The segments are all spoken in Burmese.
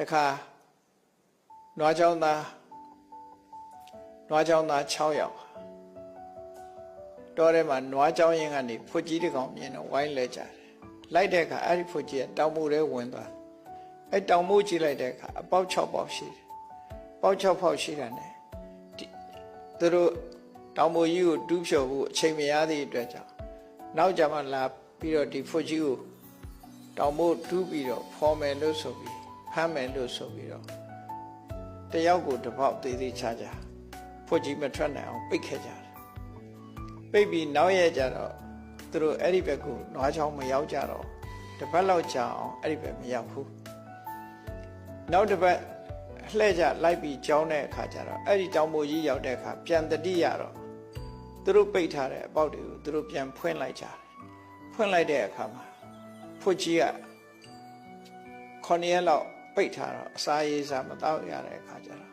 တခါနွားချောင်းသားနွားချောင်းသား6ယောက်တော်ထဲမှာနွားချောင်းရင်ကနေဖွကြီးတစ်ကောင်မြင်တော့ဝိုင်းလဲကြတယ်လိုက်တဲ့အခါအဲ့ဒီဖွကြီးကတောင်မိုးထဲဝင်သွားတယ်အဲ့တောင်မိုးကြည့်လိုက်တဲ့အခါအပေါက်6ပေါက်ရှိတယ်ပေါက်6ပေါက်ရှိတာ ਨੇ ဒီသူတို့တောင်မိုးကြီးကိုတူးဖြော်ဖို့အချိန်မရသည့်အတွက်ကြောင့်နောက်ကြမှာလာပြီးတော့ဒီဖွကြီးကိုတောင်မိုးတူးပြီးတော့ဖော်မယ်လို့ဆိုပြီး ဖမ်းမယ်လို့ဆိုပြီးတော့တယောက်ကိုတစ်ပေါက်သေးသေးချာချာဖွကြီးမထွက်နိုင်အောင်ပိတ်ခဲ့ကြတယ်ပိတ်ပြီးနောက်ရက်ကြတော့သူတို့အဲ့ဒီဘက်ကိုနွားချောင်းမရောက်ကြတော့တစ်ပတ်လောက်ကြာအောင်အဲ့ဒီဘက်မရောက်ဘူးနောက်တစ်ပတ်လှည့်ကြလိုက်ပြီးကြောင်းတဲ့အခါကျတော့အဲ့ဒီတောင်မိုကြီးရောက်တဲ့အခါပြန်တတိရတော့သူတို့ပိတ်ထားတဲ့အပေါက်တွေကိုသူတို့ပြန်ဖွင့်လိုက်ကြတယ်ဖွင့်လိုက်တဲ့အခါမှာဖွကြီးကခொနည်းရက်လောက် ပိတ်ထားတော့အစာရေးစားမတော့ရတဲ့အခါကျတော့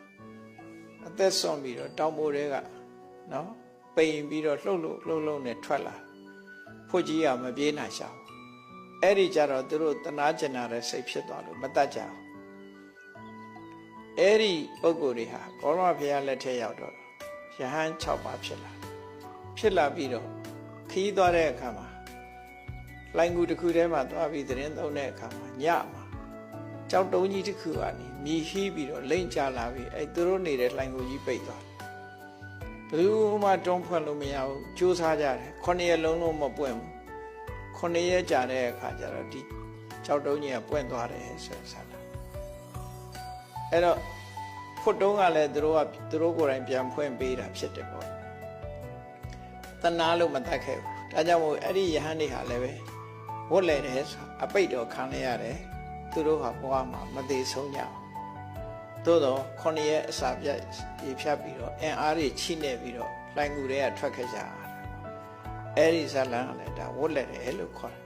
အသက်ဆုံးပြီးတော့တောင်မိုတွေကနော်ပိန်ပြီးတော့လှုပ်လှုပ်လှုပ်လှုပ်နဲ့ထွက်လာဖွကြီးကမပြေးနိုင်ရှာဘူးအဲ့ဒီကြတော့သူတို့တနာကျင်နာတဲ့စိတ်ဖြစ်သွားလို့မတတ်ကြဘူးအဲ့ဒီပုံကိုယ်တွေဟာဘောရမဘုရားလက်ထက်ရောက်တော့ယဟန်6ပါးဖြစ်လာဖြစ်လာပြီးတော့ခီးသွားတဲ့အခါမှာလိုင်ကူတစ်ခုထဲမှာသွားပြီးသတင်းသုံးတဲ့အခါမှာညမှာ ကြောက်တုံးကြီးတစ်ခုကနေမြည်ဟီးပြီးတော့လိမ့်ချလာပြီးအဲ့သူတို့နေတဲ့လိုင်ကူကြီးပိတ်သွားတယ်ဘယ်သူမှတွန်းဖွင့်လို့မရဘူးကြိုးစားကြတယ်ခုနှစ်ရက်လုံးလုံးမပွင့်ဘူးခုနှစ်ရက်ကြာတဲ့အခါကျတော့ဒီကြောက်တုံးကြီးကပွင့်သွားတယ်ဆိုတဲ့ဆန္ဒအဲ့တော့ဖွတ်တုံးကလည်းသူတို့ကသူတို့ကိုယ်တိုင်ပြန်ဖွင့်ပေးတာဖြစ်တယ်ပေါ့တနာလို့မတတ်ခဲ့ဘူးဒါကြောင့်မို့အဲ့ဒီယဟန်တွေဟာလည်းပဲဝတ်လဲတယ်ဆိုအပိတ်တော်ခံရရတယ် သူတို့ဟာဘဝမှာမသေးဆုံးကြအောင်သို့တော့ခொနည်းရဲ့အစာပြတ်ရေဖြတ်ပြီးတော့အင်အားတွေချိနေပြီးတော့လိုင်ငူတွေကထွက်ခဲ့ကြတာအဲ့ဒီဇလန်ကလည်းဒါဝတ်လဲတယ်လို့ခေါ်တယ်